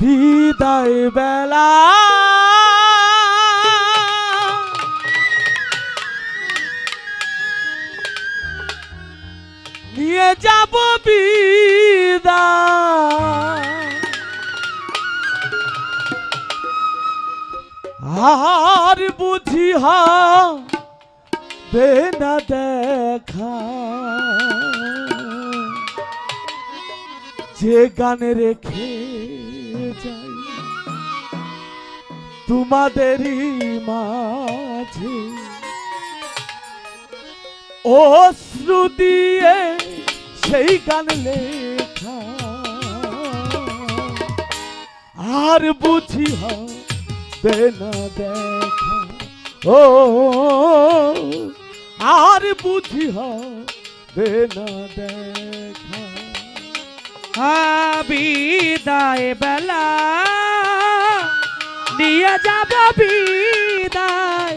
বিদায় বেলা নিয়ে যাব বিদায়। আর বুঝি হবে না দেখা। যে গান রেখে যাই। তোমাদেরই মাঝে অশ্রু দিয়ে সেই গান লেখা। আর বুঝি হবে না দেখা। ও, আর বুঝি হবে না দেখা। বিদায় বেলা নিয়ে যাব বিদায়।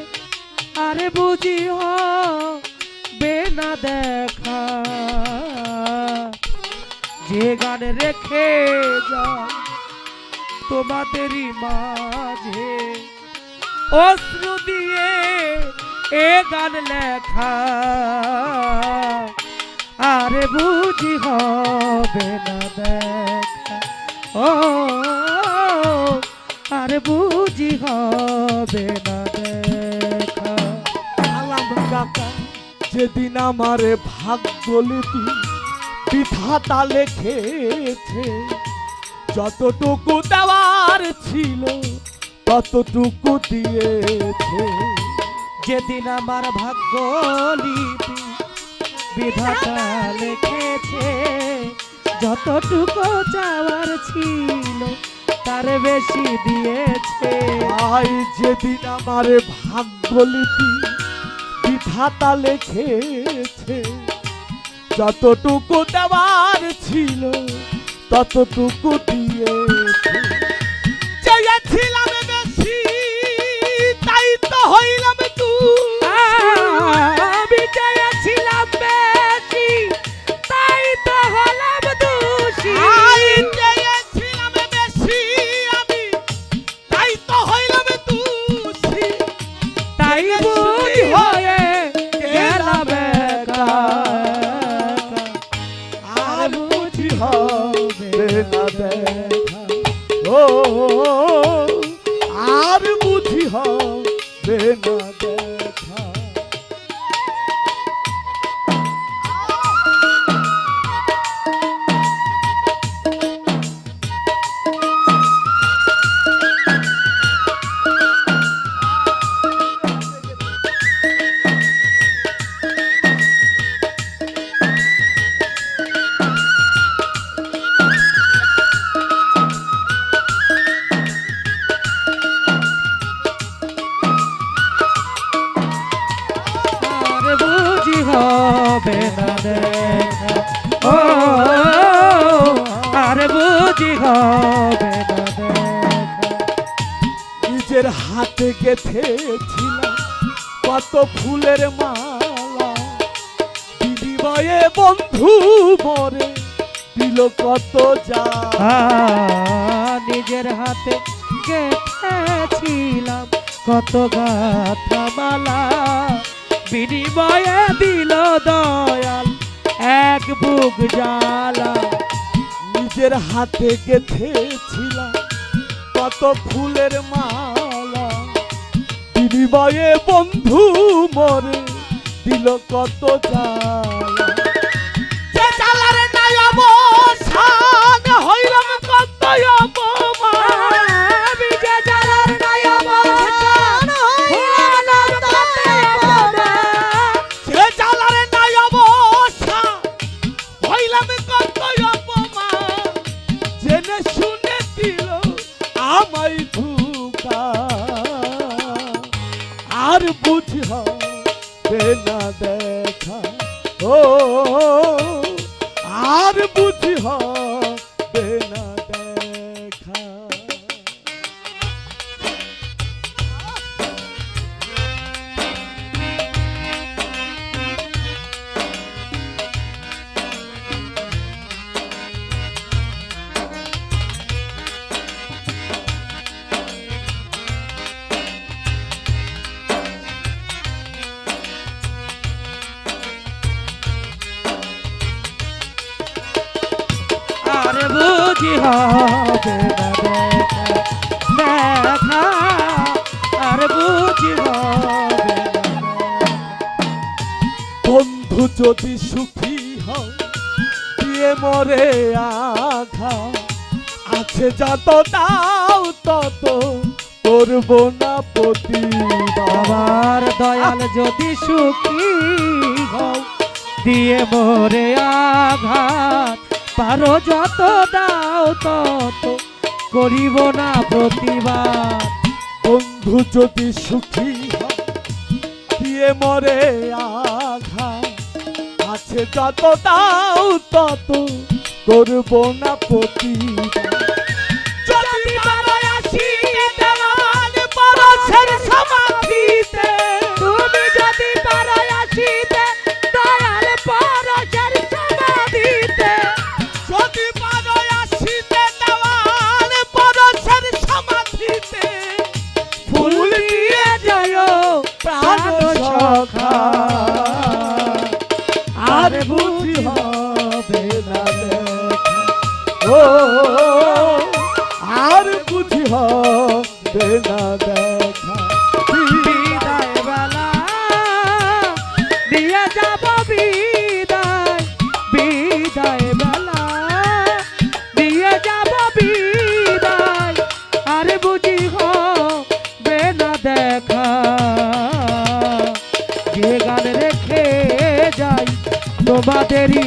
আরে বুঝি হবে না দেখা। যে গান রেখে যা তোমাদেরই মাঝে, অশ্রু দিয়ে এ গান লেখা। আরে বুঝি হবে না দেখা। ও, আরে বুঝি হবে না দেখা। যেদিন আমারে ভাগ্য লিপি বিধাতা লেখেছে, যতটুকু দেওয়ার ছিল, ততটুকু দিয়েছে। যেদিন আমার ভাগ্য লিপি বিধাতা লিখেছে, যতটুকু চাওয়ার ছিল তার বেশি দিয়েছে। আই যেদিন আমারে ভাগ্য লিপি বিধাতা লেখেছে, যতটুকু দেওয়ার ছিল ততটুকু দিয়েছে। চেয়েছিলাম হবে না দেখা ও আর বুঝি হবে না দেখা গেথেছিলাম কত ফুলের মালা। বিনিময়ে বন্ধু মরে দিল কত যা। নিজের হাতে গেঁথেছিলাম কত গাথা মালা। বিনিময়ে দিল দয়াল এক বুক জ্বালা। নিজের হাতে গেথেছিলাম কত ফুলের মালা। বিনিময়ে বন্ধু মরে, দিল কত জ্বালা যে জ্বালারে নাই অবসান, হইলাম কত অপমান। আমি যে জ্বালার বুঝি হবে না দেখা। ও আর বুঝি হবে আর বুঝি হবে বন্ধু যদি সুখী হও দিয়ে মরে আঘা। আছে যত দাও তত করব না প্রতিবার। আমার দয়াল যদি সুখী হও দিয়ে মোরে আঘাত। পারো যত, দাও তত, করিব না প্রতিবাদ। বন্ধু, যদি সুখী দিয়ে মরে আঘা আছে যত, দাও তত, করব না প্রতিবার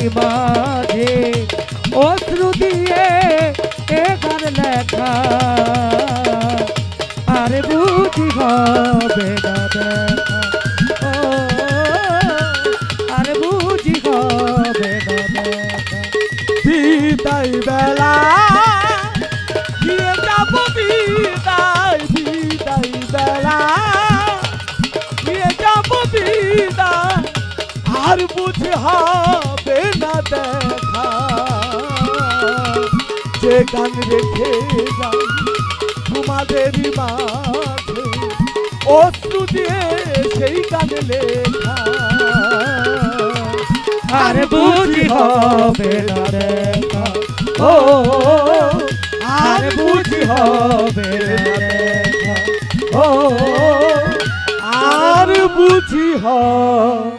মাঝে অশ্রু দিয়ে এ গান লেখা। আর বুঝি হবে না দেখা। আর বুঝি হবে না দেখা। বিদায় বেলা, দিয়ে যাব বুঝি হবে দেখা। যে গান রেখে যাই তোমাদেরই মাঝে অশ্রু দিয়ে সেই গান লেখা। আর বুঝি হবে না দেখা ও আর বুঝি হবে না দেখা ও আর বুঝি হবে